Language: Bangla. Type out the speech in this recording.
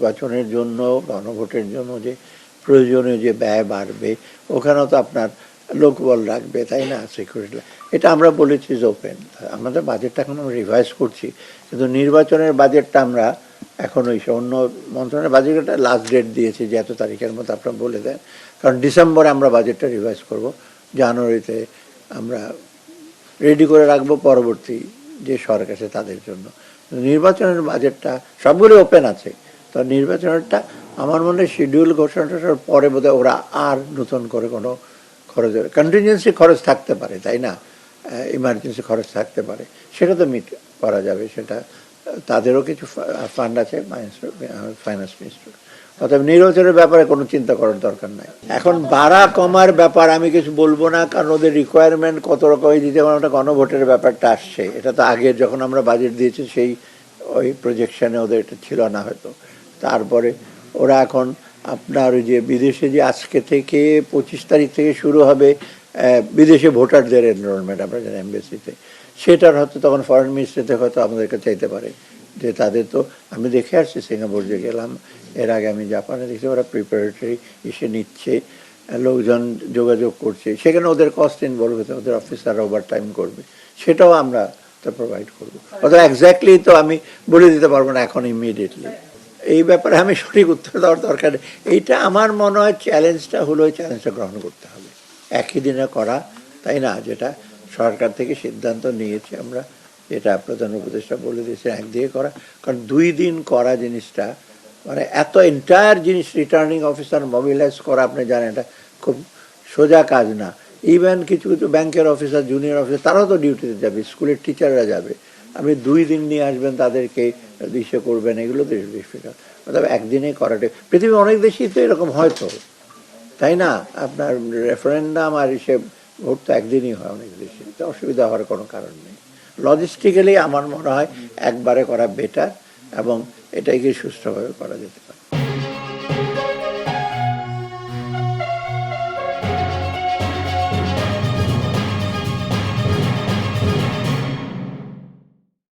নির্বাচনের জন্য, গণভোটের জন্য যে প্রয়োজনীয় যে ব্যয় বাড়বে, ওখানেও তো আপনার লোকবল রাখবে, তাই না? সিকিউরিটি এটা আমরা বলেছি যে ওপেন আমাদের বাজেটটা এখন আমরা রিভাইজ করছি, কিন্তু নির্বাচনের বাজেটটা আমরা এখন ওই অন্য মন্ত্রণালয়ের বাজেটটা লাস্ট ডেট দিয়েছি, যে এত তারিখের মতো আপনারা বলে দেন। কারণ ডিসেম্বরে আমরা বাজেটটা রিভাইজ করব, জানুয়ারিতে আমরা রেডি করে রাখব পরবর্তী যে সরকার আছে তাদের জন্য। নির্বাচনের বাজেটটা সবগুলো ওপেন আছে। তো নির্বাচনটা আমার মনে হয় শিডিউল ঘোষণাটার পরে বোধহয় ওরা আর নতুন করে কোনো খরচ কন্টিনজেন্সি খরচ থাকতে পারে, তাই না? ইমার্জেন্সি খরচ থাকতে পারে। সেটা তো মিট করা যাবে, সেটা, তাদেরও কিছু ফান্ড আছে ফাইন্যান্স মিনিস্টার অর্থাৎ নির্বাচনের ব্যাপারে কোনো চিন্তা করার দরকার নাই। এখন বাড়া কমার ব্যাপার আমি কিছু বলব না, কারণ ওদের রিকোয়ারমেন্ট কত রকমের দিতে পারে ওটা গণভোটের ব্যাপারটা আসছে, এটা তো আগে যখন আমরা বাজেট দিয়েছি, সেই ওই প্রজেকশনে ওদের এটা ছিল না হয়তো। তারপরে ওরা এখন আপনার ওই যে বিদেশে যে আজকে থেকে পঁচিশ তারিখ থেকে শুরু হবে বিদেশে ভোটারদের এনরোলমেন্ট আপনার জানেন এমবেসিতে সেটার হয়তো তখন ফরেন মিনিস্ট্রি থেকে হয়তো আমাদেরকে চাইতে পারে। যে তাদের তো, আমি দেখে আসছি, সিঙ্গাপুর যে গেলাম, এর আগে আমি জাপানে দেখছি, ওরা প্রিপারেটরি এসে নিচ্ছে লোকজন যোগাযোগ করছে। সেখানে ওদের কস্ট ইনভলভ হতে ওদের অফিসাররা ওভার টাইম করবে। সেটাও আমরা তো প্রোভাইড করব। অথবা এক্স্যাক্টলি তো আমি বলে দিতে পারব না এখন ইমিডিয়েটলি এই ব্যাপারে আমি সঠিক উত্তর দেওয়ার দরকার এইটা আমার মনে হয় চ্যালেঞ্জটা হলো চ্যালেঞ্জটা গ্রহণ করতে হবে। একই দিনে করা, তাই না? যেটা সরকার থেকে সিদ্ধান্ত নিয়েছে, আমরা যেটা প্রধান উপদেষ্টা বলে দিয়েছে একদিকে করা। কারণ দুই দিন করা জিনিসটা মানে এত এন্টায়ার জিনিস রিটার্নিং অফিসার মোবিলাইজ করা, আপনি জানেন এটা খুব সোজা কাজ না। ইভেন কিছু কিছু ব্যাংকের অফিসার জুনিয়র অফিসার তারাও তো ডিউটিতে যাবে স্কুলের টিচাররা যাবে। আপনি দুই দিন নিয়ে আসবেন, তাদেরকে দৃশ্য করবেন, এগুলো তো ডিফিকাল্ট অর্থাৎ একদিনে করাটা। পৃথিবীর অনেক দেশেই তো এরকম হয়তো তাই না? আপনার রেফারেন্ডাম আর সে ভোট তো একদিনই হয় অনেক দেশে। তো অসুবিধা হওয়ার কোনো কারণ নেই। লজিস্টিক্যালি আমার মনে হয় একবারে করা বেটার এবং এটাকে সুষ্ঠুভাবে করা যেতে পারে।